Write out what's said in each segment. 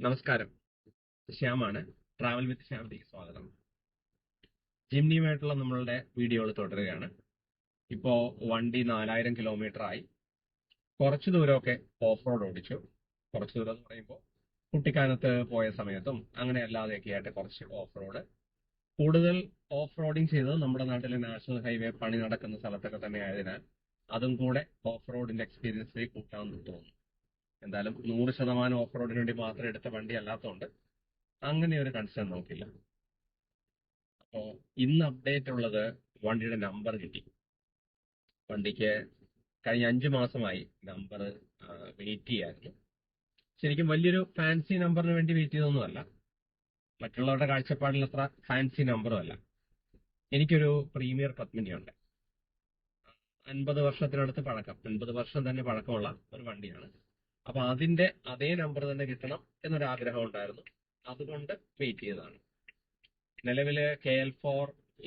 നമസ്കാരം. ശ്യാമാണ്. Travel with ശ്യാമിലേക്ക് സ്വാഗതം. ജിംനിയുമായിട്ടുള്ള നമ്മളുടെ വീഡിയോകൾ തുടരുകയാണ്. ഇപ്പോ വണ്ടി നാലായിരം കിലോമീറ്റർ ആയി. കുറച്ച് ദൂരമൊക്കെ ഓഫ് റോഡ് ഓടിച്ചു. കുറച്ച് ദൂരം എന്ന് പറയുമ്പോൾ കുട്ടിക്കാനത്ത് പോയ സമയത്തും അങ്ങനെ അല്ലാതെയൊക്കെ ആയിട്ട് കുറച്ച് ഓഫ് റോഡ് കൂടുതൽ ഓഫ് റോഡിങ് ചെയ്തത് നമ്മുടെ നാട്ടിലെ നാഷണൽ ഹൈവേ പണി നടക്കുന്ന സ്ഥലത്തൊക്കെ തന്നെ ആയതിനാൽ അതും കൂടെ ഓഫ് റോഡിന്റെ എക്സ്പീരിയൻസ് കൂട്ടാമെന്ന് തോന്നുന്നു. എന്തായാലും നൂറ് ശതമാനം ഓഫ് റോഡിന് വേണ്ടി മാത്രം എടുത്ത വണ്ടി അല്ലാത്തതുകൊണ്ട് അങ്ങനെ ഒരു കൺസേൺ നോക്കില്ല അപ്പോ ഇന്ന് അപ്ഡേറ്റ് ഉള്ളത് വണ്ടിയുടെ നമ്പർ കിട്ടി. വണ്ടിക്ക് കഴിഞ്ഞ അഞ്ചു മാസമായി നമ്പർ വെയിറ്റ് ചെയ്യായിരുന്നു. ശരിക്കും വലിയൊരു ഫാൻസി നമ്പറിന് വേണ്ടി വെയിറ്റ് ചെയ്തൊന്നുമല്ല മറ്റുള്ളവരുടെ കാഴ്ചപ്പാടിൽ അത്ര ഫാൻസി നമ്പറും അല്ല. എനിക്കൊരു പ്രീമിയർ പത്മിനിയുണ്ട് അൻപത് വർഷത്തിനടുത്ത് പഴക്കം അൻപത് വർഷം തന്നെ പഴക്കമുള്ള ഒരു വണ്ടിയാണ്. അപ്പൊ അതിന്റെ അതേ നമ്പർ തന്നെ കിട്ടണം എന്നൊരു ആഗ്രഹം ഉണ്ടായിരുന്നു അതുകൊണ്ട് വെയിറ്റ് ചെയ്തതാണ്. നിലവിൽ K L four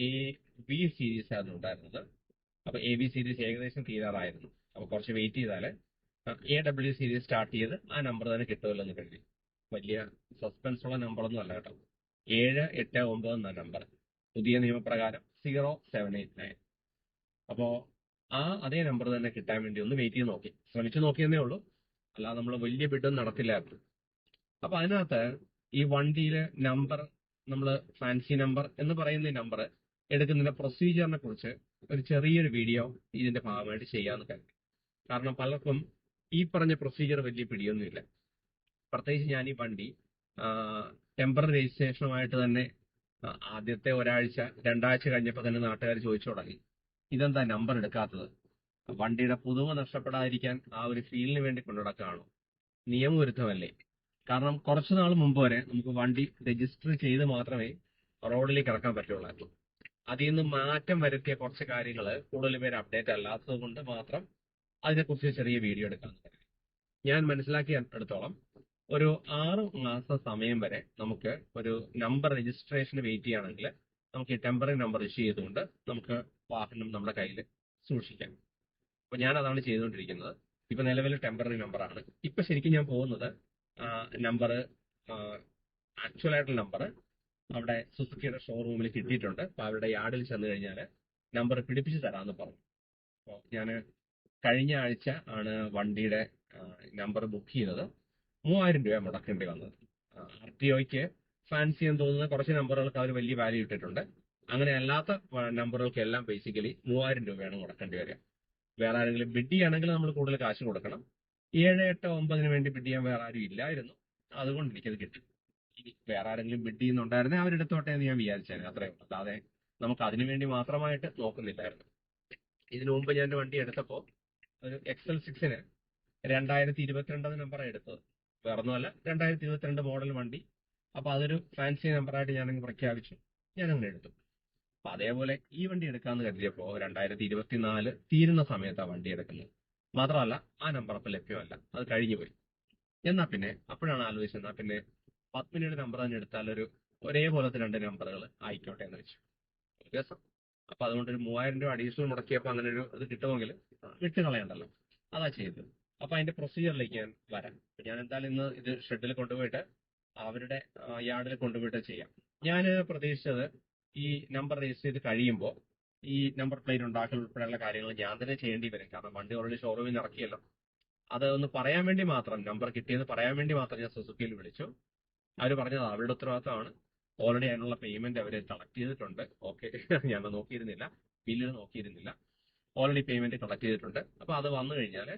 A B series ആണ് ഉണ്ടായിരുന്നത്. അപ്പൊ എ ബി സീരീസ് ഏകദേശം തീരാറായിരുന്നു അപ്പൊ കുറച്ച് വെയിറ്റ് ചെയ്താൽ എ ഡബ്ല്യു സീരീസ് സ്റ്റാർട്ട് ചെയ്ത് ആ നമ്പർ തന്നെ കിട്ടുമല്ലോ എന്ന് കരുതി. വലിയ സസ്പെൻസ് ഉള്ള നമ്പർ ഒന്നും അല്ല കേട്ടോ. ഏഴ് എട്ട് ഒമ്പത് എന്ന നമ്പർ പുതിയ നിയമപ്രകാരം സീറോ സെവൻ എയ്റ്റ് നയൻ അപ്പോ ആ അതേ നമ്പർ തന്നെ കിട്ടാൻ വേണ്ടി ഒന്ന് വെയിറ്റ് ചെയ്ത് നോക്കി. ശ്രമിച്ചു നോക്കിയെന്നേ ഉള്ളൂ. അല്ലാതെ നമ്മൾ വലിയ ബിഡും നടത്തില്ലായിരുന്നു അപ്പൊ അതിനകത്ത് ഈ വണ്ടിയിലെ നമ്പർ നമ്മൾ ഫാൻസി നമ്പർ എന്ന് പറയുന്ന നമ്പർ എടുക്കുന്നതിന്റെ പ്രൊസീജിയറിനെ കുറിച്ച് ഒരു ചെറിയൊരു വീഡിയോ ഇതിന്റെ ഭാഗമായിട്ട് ചെയ്യാന്ന് കരുതി. കാരണം പലർക്കും ഈ പറഞ്ഞ പ്രൊസീജിയർ വലിയ പിടിയൊന്നുമില്ല. പ്രത്യേകിച്ച് ഞാൻ ഈ വണ്ടി ടെമ്പററി രജിസ്ട്രേഷനുമായിട്ട് തന്നെ ആദ്യത്തെ ഒരാഴ്ച രണ്ടാഴ്ച കഴിഞ്ഞപ്പോൾ തന്നെ നാട്ടുകാർ ചോദിച്ചു തുടങ്ങി. ഇതെന്താ നമ്പർ എടുക്കാത്തത്? വണ്ടിയുടെ പുതുമ നഷ്ടപ്പെടാതിരിക്കാൻ ആ ഒരു ഫീലിന് വേണ്ടി കൊണ്ടുനടക്കുകയാണോ നിയമവിരുദ്ധമല്ലേ കാരണം കുറച്ചു നാൾ മുമ്പ് വരെ നമുക്ക് വണ്ടി രജിസ്റ്റർ ചെയ്ത് മാത്രമേ റോഡിലേക്ക് ഇറക്കാൻ പറ്റുള്ളായിരുന്നു. അതിൽ നിന്ന് മാറ്റം വരുത്തിയ കുറച്ച് കാര്യങ്ങൾ കൂടുതൽ പേര് അപ്ഡേറ്റ് അല്ലാത്തത് കൊണ്ട് മാത്രം അതിനെക്കുറിച്ച് ചെറിയ വീഡിയോ എടുക്കാൻ ഞാൻ മനസ്സിലാക്കി എടുത്തോളം. ഒരു ആറ് മാസ സമയം വരെ നമുക്ക് ഒരു നമ്പർ രജിസ്ട്രേഷന് വെയിറ്റ് ചെയ്യുകയാണെങ്കിൽ നമുക്ക് ടെമ്പററി നമ്പർ ഇഷ്യൂ ചെയ്തുകൊണ്ട് നമുക്ക് വാഹനം നമ്മുടെ കയ്യിൽ സൂക്ഷിക്കാം. അപ്പൊ ഞാൻ അതാണ് ചെയ്തുകൊണ്ടിരിക്കുന്നത്. ഇപ്പൊ നിലവിൽ ടെമ്പററി നമ്പർ ആണ്. ഇപ്പൊ ശരിക്കും ഞാൻ പോകുന്നത് നമ്പർ ആക്ച്വൽ ആയിട്ടുള്ള നമ്പർ അവിടെ സുസുക്കിയുടെ ഷോറൂമിൽ കിട്ടിയിട്ടുണ്ട്. അപ്പൊ അവരുടെ യാർഡിൽ ചെന്ന് കഴിഞ്ഞാൽ നമ്പർ പിടിപ്പിച്ച് തരാമെന്ന് പറഞ്ഞു. അപ്പോൾ ഞാൻ കഴിഞ്ഞ ആഴ്ച ആണ് വണ്ടിയുടെ നമ്പർ ബുക്ക് ചെയ്തത്. മൂവായിരം രൂപ മുടക്കേണ്ടി വന്നത്. ആർ ടി ഒക്ക് ഫാൻസി എന്ന് തോന്നുന്ന കുറച്ച് നമ്പറുകൾക്ക് അവർ വലിയ വാല്യൂ ഇട്ടിട്ടുണ്ട്. അങ്ങനെ അല്ലാത്ത നമ്പറുകൾക്കെല്ലാം ബേസിക്കലി മൂവായിരം രൂപയാണ് മുടക്കേണ്ടി വരിക. വേറെ ആരെങ്കിലും ബിഡ് ചെയ്യുകയാണെങ്കിൽ നമ്മൾ കൂടുതൽ കാശ് കൊടുക്കണം. ഏഴ് എട്ട് ഒമ്പതിന് വേണ്ടി ബിഡ് ചെയ്യാൻ വേറെ ആരും ഇല്ലായിരുന്നു. അതുകൊണ്ട് എനിക്കത് കിട്ടി. ഇനി വേറെ ആരെങ്കിലും ബിഡ് ചെയ്യുന്നുണ്ടായിരുന്നെ അവരെടുത്തോട്ടെ എന്ന് ഞാൻ വിചാരിച്ചേനെ അത്രേ ഉള്ളൂ. അല്ലാതെ നമുക്ക് അതിനു വേണ്ടി മാത്രമായിട്ട് നോക്കുന്നില്ലായിരുന്നു. ഇതിനു മുമ്പ് ഞാൻ വണ്ടി എടുത്തപ്പോൾ ഒരു എക്സൽ സിക്സിന് രണ്ടായിരത്തി ഇരുപത്തിരണ്ടാം നമ്പറാണ് എടുത്തത്. വേറൊന്നുമല്ല രണ്ടായിരത്തി ഇരുപത്തിരണ്ട് മോഡൽ വണ്ടി. അപ്പൊ അതൊരു ഫാൻസി നമ്പറായിട്ട് ഞാനങ്ങ് പ്രഖ്യാപിച്ചു. ഞാനങ്ങനെ എടുത്തു. അപ്പൊ അതേപോലെ ഈ വണ്ടി എടുക്കാന്ന് കരുതിയപ്പോ രണ്ടായിരത്തി ഇരുപത്തിനാല് തീരുന്ന സമയത്താണ് വണ്ടി എടുക്കുന്നത്. മാത്രമല്ല ആ നമ്പർ അപ്പൊ ലഭ്യമല്ല. അത് കഴിഞ്ഞു പോയി. എന്നാ പിന്നെ അപ്പോഴാണ് ആലോചിച്ചത് എന്നാ പിന്നെ പത്മിനിയുടെ നമ്പർ തന്നെ എടുത്താൽ ഒരു ഒരേപോലത്തെ രണ്ട് നമ്പറുകൾ ആയിക്കോട്ടെ എന്ന് വെച്ചു. രസം അപ്പൊ അതുകൊണ്ട് ഒരു മൂവായിരം രൂപ അഡീഷണൽ മുടക്കിയപ്പോ അങ്ങനെ ഒരു ഇത് കിട്ടുമെങ്കിൽ വിട്ട് കളയണ്ടല്ലോ. അതാ ചെയ്തത്. അപ്പൊ അതിന്റെ പ്രൊസീജിയറിലേക്ക് ഞാൻ വരാം. ഞാൻ എന്തായാലും ഇന്ന് ഇത് ഷെഡിൽ കൊണ്ടുപോയിട്ട് അവരുടെ യാർഡിൽ കൊണ്ടുപോയിട്ട് ചെയ്യാം. ഞാൻ പ്രതീക്ഷിച്ചത് ഈ നമ്പർ രജിസ്റ്റർ ചെയ്ത് കഴിയുമ്പോൾ ഈ നമ്പർ പ്ലേറ്റ് ഉണ്ടാക്കൽ ഉൾപ്പെടെയുള്ള കാര്യങ്ങൾ ഞാൻ തന്നെ ചെയ്യേണ്ടി വരും. കാരണം വണ്ടി ഓൾറെഡി ഷോറൂമിൽ ഇറക്കിയല്ലോ. അത് ഒന്ന് പറയാൻ വേണ്ടി മാത്രം നമ്പർ കിട്ടിയെന്ന് പറയാൻ വേണ്ടി മാത്രം ഞാൻ സുസുക്കിയിൽ വിളിച്ചു. അവർ പറഞ്ഞത് അവരുടെ ഉത്തരവാദിത്തമാണ്. ഓൾറെഡി അതിനുള്ള പേയ്മെന്റ് അവർ കളക്ട് ചെയ്തിട്ടുണ്ട്. ഓക്കെ ഞാൻ നോക്കിയിരുന്നില്ല. ബില്ലിൽ നോക്കിയിരുന്നില്ല. ഓൾറെഡി പേയ്മെന്റ് കളക്ട് ചെയ്തിട്ടുണ്ട്. അപ്പൊ അത് വന്നു കഴിഞ്ഞാൽ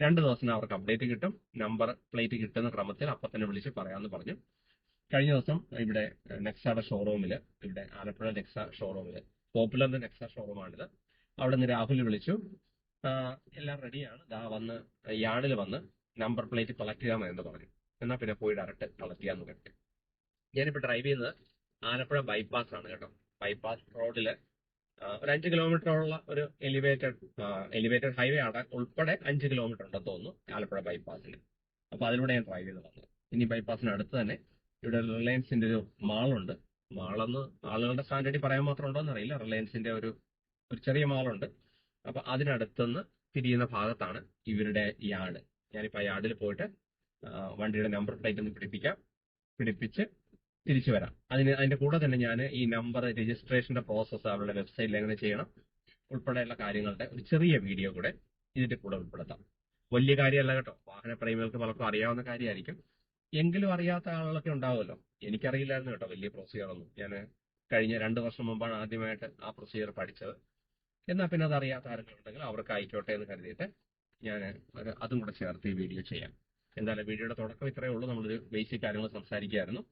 രണ്ട് ദിവസം അവർക്ക് അപ്ഡേറ്റ് കിട്ടും. നമ്പർ പ്ലേറ്റ് കിട്ടുന്ന ക്രമത്തിൽ അപ്പൊ തന്നെ വിളിച്ച് പറയാമെന്ന് പറഞ്ഞു. കഴിഞ്ഞ ദിവസം ഇവിടെ നെക്സയുടെ ഷോറൂമിൽ ഇവിടെ ആലപ്പുഴ നെക്സ ഷോറൂമിൽ പോപ്പുലറിന്റെ നെക്സ ഷോറൂമാണിത് അവിടെ നിന്ന് രാഹുൽ വിളിച്ചു എല്ലാം റെഡിയാണ് ദാ വന്ന് യാർഡിൽ വന്ന് നമ്പർ പ്ലേറ്റ് കളക്ട് ചെയ്യാൻ എന്ന് പറഞ്ഞു. എന്നാൽ പിന്നെ പോയി ഡയറക്റ്റ് കളക്ട് ചെയ്യാന്ന് കേട്ടു ഞാനിപ്പോൾ ഡ്രൈവ് ചെയ്യുന്നത് ആലപ്പുഴ ബൈപ്പാസ് ആണ് കേട്ടോ. ബൈപ്പാസ് റോഡിൽ ഒരു അഞ്ച് കിലോമീറ്ററുള്ള ഒരു എലിവേറ്റഡ് എലിവേറ്റഡ് ഹൈവേ ആണ്. ഉൾപ്പെടെ അഞ്ച് കിലോമീറ്റർ ഉണ്ടെന്ന് തോന്നുന്നു ആലപ്പുഴ ബൈപ്പാസിൽ അപ്പോൾ അതിലൂടെ ഞാൻ ഡ്രൈവ് ചെയ്ത് വന്നത്. ഇനി ബൈപ്പാസിന് അടുത്ത് തന്നെ ഇവിടെ റിലയൻസിന്റെ ഒരു മാളുണ്ട്. മാളെന്ന് ആളുകളുടെ സ്റ്റാൻഡേർഡിൽ പറയാൻ മാത്രം ഉണ്ടോ അറിയില്ല റിലയൻസിന്റെ ഒരു ഒരു ചെറിയ മാളുണ്ട്. അപ്പൊ അതിനടുത്തുനിന്ന് തിരിയുന്ന ഭാഗത്താണ് ഇവരുടെ യാർഡ്. ഞാനിപ്പോ ആ യാർഡിൽ പോയിട്ട് വണ്ടിയുടെ നമ്പർ പ്ലേറ്റ് ഒന്ന് പിടിപ്പിക്കാം. പിടിപ്പിച്ച് തിരിച്ചു വരാം. അതിന് അതിന്റെ കൂടെ തന്നെ ഞാൻ ഈ നമ്പർ രജിസ്ട്രേഷന്റെ പ്രോസസ്സ് അവരുടെ വെബ്സൈറ്റിൽ എങ്ങനെ ചെയ്യണം ഉൾപ്പെടെയുള്ള കാര്യങ്ങളുടെ ഒരു ചെറിയ വീഡിയോ കൂടെ ഇതിന്റെ കൂടെ ഉൾപ്പെടുത്താം. വലിയ കാര്യമല്ല കേട്ടോ. വാഹന പ്രേമികൾക്ക് പലർക്കും അറിയാവുന്ന കാര്യമായിരിക്കും. എങ്കിലും അറിയാത്ത ആളുകളൊക്കെ ഉണ്ടാവുമല്ലോ. എനിക്കറിയില്ലായിരുന്നു കേട്ടോ വലിയ പ്രൊസീജിയറൊന്നും ഞാൻ കഴിഞ്ഞ രണ്ട് വർഷം മുമ്പാണ് ആദ്യമായിട്ട് ആ പ്രൊസീജിയർ പഠിച്ചത്. എന്നാൽ പിന്നെ അത് അറിയാത്ത ആരെങ്കിലും ഉണ്ടെങ്കിൽ അവർക്ക് ആയിക്കോട്ടെ എന്ന് കരുതിയിട്ട് ഞാൻ അതും കൂടെ ചേർത്ത് ഈ വീഡിയോ ചെയ്യാം എന്തായാലും വീഡിയോയുടെ തുടക്കം ഇത്രയേ ഉള്ളൂ. നമ്മളൊരു ബേസിക് കാര്യങ്ങൾ സംസാരിക്കുകയായിരുന്നു.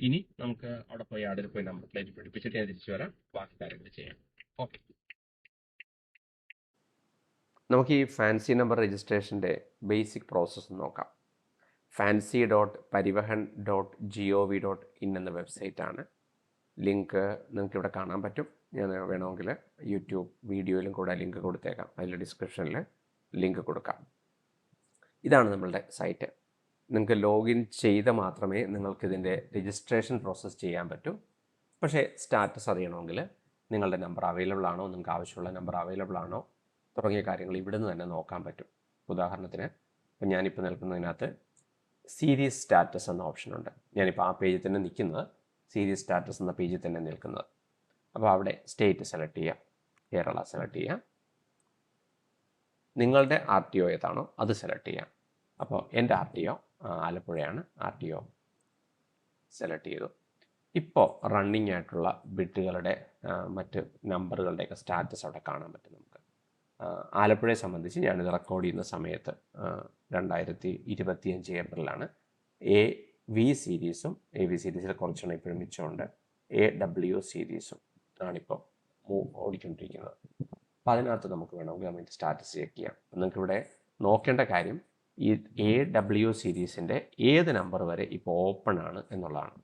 ഇനി നമുക്ക് അവിടെ പോയി ആടിൽ പോയി നമ്പർ പ്ലേറ്റ് പിടിപ്പിച്ചിട്ട് ഞാൻ തിരിച്ചു വരാം. ബാക്കി കാര്യങ്ങൾ ചെയ്യാം. ഓക്കെ. നമുക്ക് ഈ ഫാൻസി നമ്പർ രജിസ്ട്രേഷന്റെ ബേസിക് പ്രോസസ്സ് നോക്കാം. Fancy dot Parivahan dot G O V dot in എന്ന വെബ്സൈറ്റാണ് ലിങ്ക് നിങ്ങൾക്ക് ഇവിടെ കാണാൻ പറ്റും. ഞാൻ വേണമെങ്കിൽ യൂട്യൂബ് വീഡിയോയിലും കൂടെ ലിങ്ക് കൊടുത്തേക്കാം. അതിൽ ഡിസ്ക്രിപ്ഷനിൽ ലിങ്ക് കൊടുക്കാം. ഇതാണ് നമ്മളുടെ സൈറ്റ് നിങ്ങൾക്ക് ലോഗിൻ ചെയ്ത് മാത്രമേ നിങ്ങൾക്ക് ഇതിന്റെ രജിസ്ട്രേഷൻ പ്രോസസ്സ് ചെയ്യാൻ പറ്റൂ. പക്ഷേ സ്റ്റാറ്റസ് അറിയണമെങ്കിൽ നിങ്ങളുടെ നമ്പർ അവൈലബിൾ ആണോ നിങ്ങൾക്ക് ആവശ്യമുള്ള നമ്പർ അവൈലബിൾ ആണോ തുടങ്ങിയ കാര്യങ്ങൾ ഇവിടുന്ന് തന്നെ നോക്കാൻ പറ്റും. ഉദാഹരണത്തിന് ഞാനിപ്പോൾ നിൽക്കുന്നതിനകത്ത് സീരീസ് സ്റ്റാറ്റസ് എന്ന ഓപ്ഷൻ ഉണ്ട്. ഞാനിപ്പോൾ ആ പേജിൽ തന്നെ നിൽക്കുന്നത് സീരീസ് സ്റ്റാറ്റസ് എന്ന പേജിൽ തന്നെ നിൽക്കുന്നത്. അപ്പോൾ അവിടെ സ്റ്റേറ്റ് സെലക്ട് ചെയ്യാം. കേരള സെലക്ട് ചെയ്യാം. നിങ്ങളുടെ ആർ ടി ഒ ഏതാണോ അത് സെലക്ട് ചെയ്യാം. അപ്പോൾ എന്റെ ആർ ടി ഒ ആലപ്പുഴയാണ് ആർ ടി ഒ സെലക്ട് ചെയ്തു. ഇപ്പോൾ റണ്ണിങ് ആയിട്ടുള്ള ബിറ്റുകളുടെ മറ്റ് നമ്പറുകളുടെയൊക്കെ സ്റ്റാറ്റസ് അവിടെ കാണാൻ പറ്റും നമുക്ക്. ആലപ്പുഴയെ സംബന്ധിച്ച് ഞാനിത് റെക്കോർഡ് ചെയ്യുന്ന സമയത്ത് രണ്ടായിരത്തി ഇരുപത്തിയഞ്ച് ഏപ്രിലാണ്. എ വി സീരീസും എ വി സീരീസിൽ കുറച്ചെണ്ണം ഇപ്പോഴും മിച്ചമുണ്ട് എ ഡബ്ല്യു സീരീസും ആണിപ്പോൾ ഓടിക്കൊണ്ടിരിക്കുന്നത്. അപ്പോൾ അതിനകത്ത് നമുക്ക് വേണമെങ്കിൽ നമുക്ക് സ്റ്റാറ്റസ് ചെക്ക് ചെയ്യാം. അപ്പം നിങ്ങൾക്ക് ഇവിടെ നോക്കേണ്ട കാര്യം ഈ എ ഡബ്ല്യു സീരീസിന്റെ ഏത് നമ്പർ വരെ ഇപ്പോൾ ഓപ്പൺ ആണ് എന്നുള്ളതാണ്.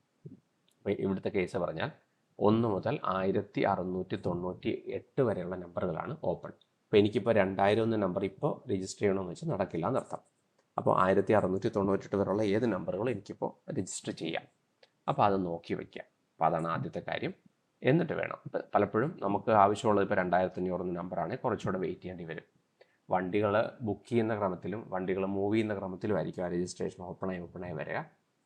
അപ്പോൾ ഇവിടുത്തെ കേസ് പറഞ്ഞാൽ ഒന്ന് മുതൽ ആയിരത്തി അറുന്നൂറ്റി തൊണ്ണൂറ്റി എട്ട് വരെയുള്ള നമ്പറുകളാണ് ഓപ്പൺ അപ്പോൾ എനിക്കിപ്പോൾ രണ്ടായിരം എന്ന നമ്പർ ഇപ്പോൾ രജിസ്റ്റർ ചെയ്യണമെന്ന് വെച്ചാൽ നടക്കില്ല എന്നർത്ഥം. അപ്പോൾ ആയിരത്തി അറുന്നൂറ്റി തൊണ്ണൂറ്റെട്ട് വരെയുള്ള ഏത് നമ്പറുകളും എനിക്കിപ്പോൾ രജിസ്റ്റർ ചെയ്യാം. അപ്പോൾ അത് നോക്കി വയ്ക്കാം അപ്പോൾ അതാണ് ആദ്യത്തെ കാര്യം. എന്നിട്ട് വേണം. ഇപ്പം പലപ്പോഴും നമുക്ക് ആവശ്യമുള്ളത് ഇപ്പോൾ രണ്ടായിരത്തി അഞ്ഞൂറ് നമ്പറാണ് കുറച്ചുകൂടെ വെയിറ്റ് ചെയ്യേണ്ടി വരും. വണ്ടികൾ ബുക്ക് ചെയ്യുന്ന ക്രമത്തിലും വണ്ടികൾ മൂവ് ചെയ്യുന്ന ക്രമത്തിലും ആയിരിക്കും ആ രജിസ്ട്രേഷൻ ഓപ്പണായി ഓപ്പണായി വരിക.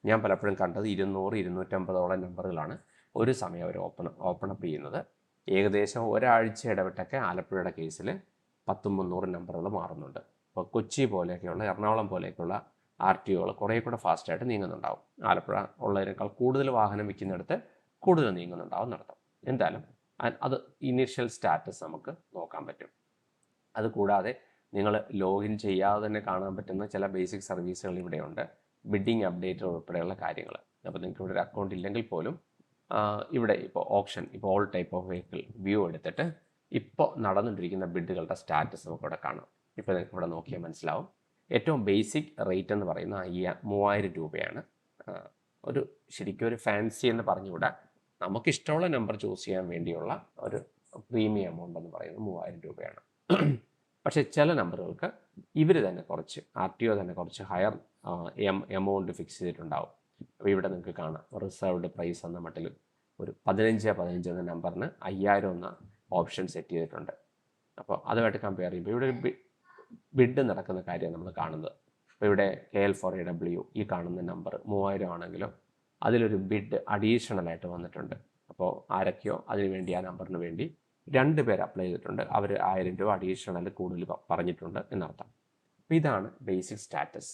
ഞാൻ പലപ്പോഴും കണ്ടത് ഇരുന്നൂറ് ഇരുന്നൂറ്റമ്പതോളം നമ്പറുകളാണ് ഒരു സമയം അവർ ഓപ്പൺ ഓപ്പൺ അപ്പ് ചെയ്യുന്നത്. ഏകദേശം ഒരാഴ്ച ഇടവിട്ടൊക്കെ ആലപ്പുഴയുടെ കേസിൽ പത്തും മുന്നൂറ് നമ്പറുകൾ മാറുന്നുണ്ട്. ഇപ്പോൾ കൊച്ചി പോലെയൊക്കെയുള്ള എറണാകുളം പോലെയൊക്കെയുള്ള ആർ ടി ഒകൾ കുറേ കൂടെ ഫാസ്റ്റായിട്ട് നീങ്ങുന്നുണ്ടാവും. ആലപ്പുഴ ഉള്ളതിനേക്കാൾ കൂടുതൽ വാഹനം വിൽക്കുന്നിടത്ത് കൂടുതൽ നീങ്ങുന്നുണ്ടാവും നടത്തും എന്തായാലും അത് ഇനീഷ്യൽ സ്റ്റാറ്റസ് നമുക്ക് നോക്കാൻ പറ്റും. അതുകൂടാതെ നിങ്ങൾ ലോഗിൻ ചെയ്യാതെ തന്നെ കാണാൻ പറ്റുന്ന ചില ബേസിക് സർവീസുകൾ ഇവിടെയുണ്ട്. ബിഡിങ് അപ്ഡേറ്റ് ഉൾപ്പെടെയുള്ള കാര്യങ്ങൾ. അപ്പോൾ നിങ്ങൾക്ക് ഇവിടെ ഒരു അക്കൗണ്ട് ഇല്ലെങ്കിൽ പോലും ഇവിടെ ഇപ്പോൾ ഓപ്ഷൻ ഇപ്പോൾ all type of vehicle view എടുത്തിട്ട് ഇപ്പോൾ നടന്നുകൊണ്ടിരിക്കുന്ന ബിഡുകളുടെ സ്റ്റാറ്റസ് നമുക്ക് ഇവിടെ കാണാം. ഇപ്പോൾ നിങ്ങൾക്ക് ഇവിടെ നോക്കിയാൽ മനസ്സിലാവും. ഏറ്റവും ബേസിക് റേറ്റ് എന്ന് പറയുന്ന അയ്യ മൂവായിരം രൂപയാണ്. ഒരു ശരിക്കും ഒരു ഫാൻസി എന്ന് പറഞ്ഞുകൂടാ. നമുക്കിഷ്ടമുള്ള നമ്പർ ചൂസ് ചെയ്യാൻ വേണ്ടിയുള്ള ഒരു പ്രീമിയം എമൗണ്ട് എന്ന് പറയുന്നത് മൂവായിരം രൂപയാണ്. പക്ഷേ ചില നമ്പറുകൾക്ക് ഇവർ തന്നെ കുറച്ച് ആർ ടി ഒ തന്നെ കുറച്ച് ഹയർ എം എമൗണ്ട് ഫിക്സ് ചെയ്തിട്ടുണ്ടാവും. അപ്പോൾ ഇവിടെ നിങ്ങൾക്ക് കാണാം റിസർവ്ഡ് പ്രൈസ് എന്ന മട്ടിൽ ഒരു പതിനഞ്ച് പതിനഞ്ച് എന്ന നമ്പറിന് അയ്യായിരം എന്ന ഓപ്ഷൻ സെറ്റ് ചെയ്തിട്ടുണ്ട്. അപ്പോൾ അതുമായിട്ട് കമ്പയർ ചെയ്യുമ്പോൾ ഇവിടെ ബിഡ് നടക്കുന്ന കാര്യമാണ് നമ്മൾ കാണുന്നത്. അപ്പോൾ ഇവിടെ K L four A W ഈ കാണുന്ന നമ്പർ മൂവായിരം ആണെങ്കിലും അതിലൊരു ബിഡ് അഡീഷണൽ ആയിട്ട് വന്നിട്ടുണ്ട്. അപ്പോൾ ആരൊക്കെയോ അതിനുവേണ്ടി ആ നമ്പറിന് വേണ്ടി രണ്ട് പേര് അപ്ലൈ ചെയ്തിട്ടുണ്ട്. അവർ ആയിരം രൂപ അഡീഷണൽ കൂടുതൽ പറഞ്ഞിട്ടുണ്ട് എന്നർത്ഥം. അപ്പോൾ ഇതാണ് ബേസിക് സ്റ്റാറ്റസ്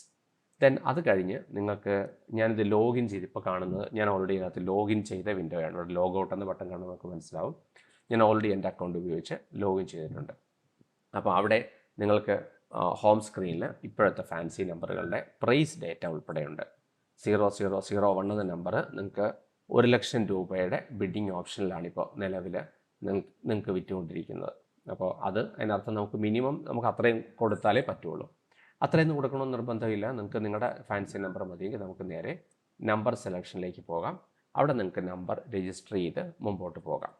ദെൻ അത് കഴിഞ്ഞ് നിങ്ങൾക്ക് ഞാനിത് ലോഗിൻ ചെയ്ത് ഇപ്പോൾ കാണുന്നത് ഞാൻ ഓൾറെഡി ഇതിനകത്ത് ലോഗിൻ ചെയ്ത വിൻഡോ ആണ്. ഇവിടെ ലോഗ് ഔട്ട് എന്ന ബട്ടൺ കാണുമ്പോൾ നമുക്ക് മനസ്സിലാവും. ഞാൻ ഓൾറെഡി എന്റെ അക്കൗണ്ട് ഉപയോഗിച്ച് ലോഗിൻ ചെയ്തിട്ടുണ്ട്. അപ്പോൾ അവിടെ നിങ്ങൾക്ക് ഹോം സ്ക്രീനിൽ ഇപ്പോഴത്തെ ഫാൻസി നമ്പറുകളുടെ പ്രൈസ് ഡേറ്റ ഉൾപ്പെടെയുണ്ട്. സീറോ സീറോ സീറോ വൺ എന്ന നമ്പർ നിങ്ങൾക്ക് ഒരു ലക്ഷം രൂപയുടെ ബിഡിങ് ഓപ്ഷനിലാണ് ഇപ്പോൾ നിലവിൽ നിങ്ങൾക്ക് വിറ്റുകൊണ്ടിരിക്കുന്നത്. അപ്പോൾ അത് അതിനർത്ഥം നമുക്ക് മിനിമം നമുക്ക് അത്രയും കൊടുത്താലേ പറ്റുള്ളൂ. അത്രയൊന്നും കൊടുക്കണമെന്ന് നിർബന്ധമില്ല. നിങ്ങൾക്ക് നിങ്ങളുടെ ഫാൻസി നമ്പർ മതിയെങ്കിൽ നമുക്ക് നേരെ നമ്പർ സെലക്ഷനിലേക്ക് പോകാം. അവിടെ നിങ്ങൾക്ക് നമ്പർ രജിസ്റ്റർ ചെയ്ത് മുമ്പോട്ട് പോകാം.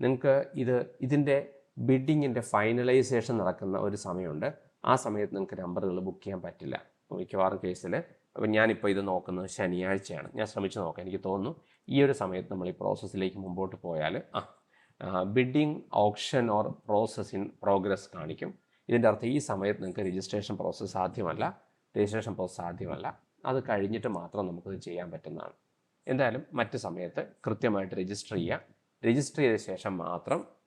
നിങ്ങൾക്ക് ഇത് ഇതിന്റെ ബിഡിങ്ങിന്റെ ഫൈനലൈസേഷൻ നടക്കുന്ന ഒരു സമയമുണ്ട്. ആ സമയത്ത് നിങ്ങൾക്ക് നമ്പറുകൾ ബുക്ക് ചെയ്യാൻ പറ്റില്ല. മിക്കവാറും കേസിൽ അപ്പം ഞാനിപ്പോൾ ഇത് നോക്കുന്നത് ശനിയാഴ്ചയാണ്. ഞാൻ ശ്രമിച്ചു നോക്കാം. എനിക്ക് തോന്നുന്നു ഈ ഒരു സമയത്ത് നമ്മൾ ഈ പ്രോസസ്സിലേക്ക് മുമ്പോട്ട് പോയാൽ ആ bidding option or process in progress കാണിക്കും. ഇതിന്റെ അർത്ഥം ഈ സമയത്ത് നിങ്ങൾക്ക് രജിസ്ട്രേഷൻ പ്രോസസ്സ് സാധ്യമല്ല രജിസ്ട്രേഷൻ പ്രോസസ്സ് സാധ്യമല്ല. അത് കഴിഞ്ഞിട്ട് മാത്രം നമുക്കത് ചെയ്യാൻ പറ്റുന്നതാണ്. എന്തായാലും മറ്റ് സമയത്ത് കൃത്യമായിട്ട് രജിസ്റ്റർ ചെയ്യുക. രജിസ്റ്റർ ചെയ്ത ശേഷം മാത്രം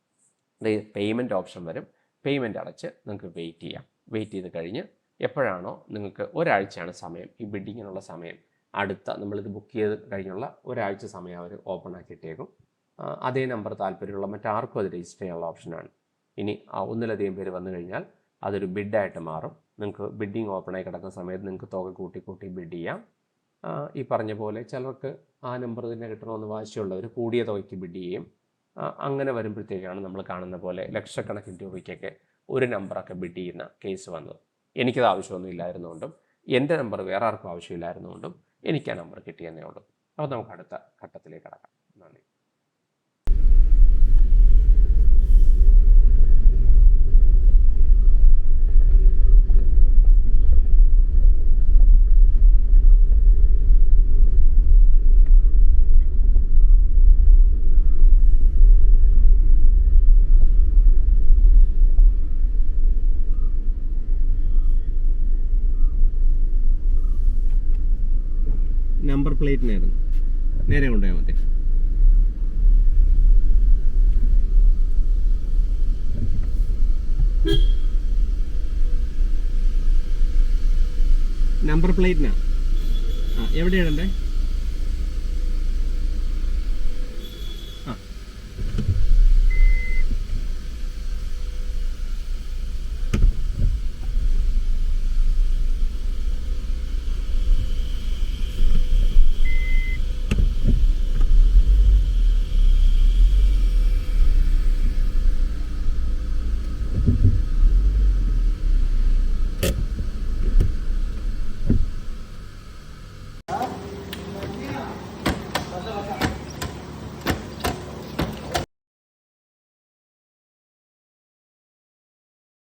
പേയ്മെന്റ് ഓപ്ഷൻ വരും. പേയ്മെന്റ് അടച്ച് നിങ്ങൾക്ക് വെയിറ്റ് ചെയ്യാം. വെയിറ്റ് ചെയ്ത് കഴിഞ്ഞ് എപ്പോഴാണോ നിങ്ങൾക്ക് ഒരാഴ്ചയാണ് സമയം. ഈ ബിഡിങ്ങിനുള്ള സമയം. അടുത്ത നമ്മളിത് ബുക്ക് ചെയ്ത് കഴിഞ്ഞുള്ള ഒരാഴ്ച സമയം അവർ ഓപ്പൺ ആക്കിയിട്ടേക്കും. അതേ നമ്പർ താല്പര്യമുള്ള മറ്റാർക്കും അത് രജിസ്റ്റർ ചെയ്യാനുള്ള ഓപ്ഷനാണ് ഇനി ഒന്നിലധികം പേര് വന്നു കഴിഞ്ഞാൽ അതൊരു ബിഡായിട്ട് മാറും. നിങ്ങൾക്ക് ബിഡിങ് ഓപ്പണായി കിടക്കുന്ന സമയത്ത് നിങ്ങൾക്ക് തുക കൂട്ടി കൂട്ടി ബിഡ് ചെയ്യാം. ഈ പറഞ്ഞ പോലെ ചിലർക്ക് ആ നമ്പർ തന്നെ കിട്ടണമെന്ന് വാശിയുള്ളവർ കൂടിയ തുകയ്ക്ക് ബിഡ് ചെയ്യും. അങ്ങനെ വരുമ്പോഴത്തേക്കാണ് നമ്മൾ കാണുന്ന പോലെ ലക്ഷക്കണക്കിന് രൂപയ്ക്കൊക്കെ ഒരു നമ്പറൊക്കെ ബിഡ് ചെയ്യുന്ന കേസ് വന്നത്. എനിക്കത് ആവശ്യമൊന്നും ഇല്ലായിരുന്നുകൊണ്ടും എന്റെ നമ്പർ വേറെ ആർക്കും ആവശ്യമില്ലായിരുന്നുകൊണ്ടും എനിക്ക് ആ നമ്പർ കിട്ടിയെന്നേ ഉള്ളൂ. അപ്പോൾ നമുക്ക് അടുത്ത ഘട്ടത്തിലേക്ക് കടക്കാം നന്ദി നമ്പർ പ്ലേറ്റിനായിരുന്നു. നേരെ കൊണ്ടുപോയാൽ മതി. നമ്പർ പ്ലേറ്റിനാ ആ എവിടെയാണ്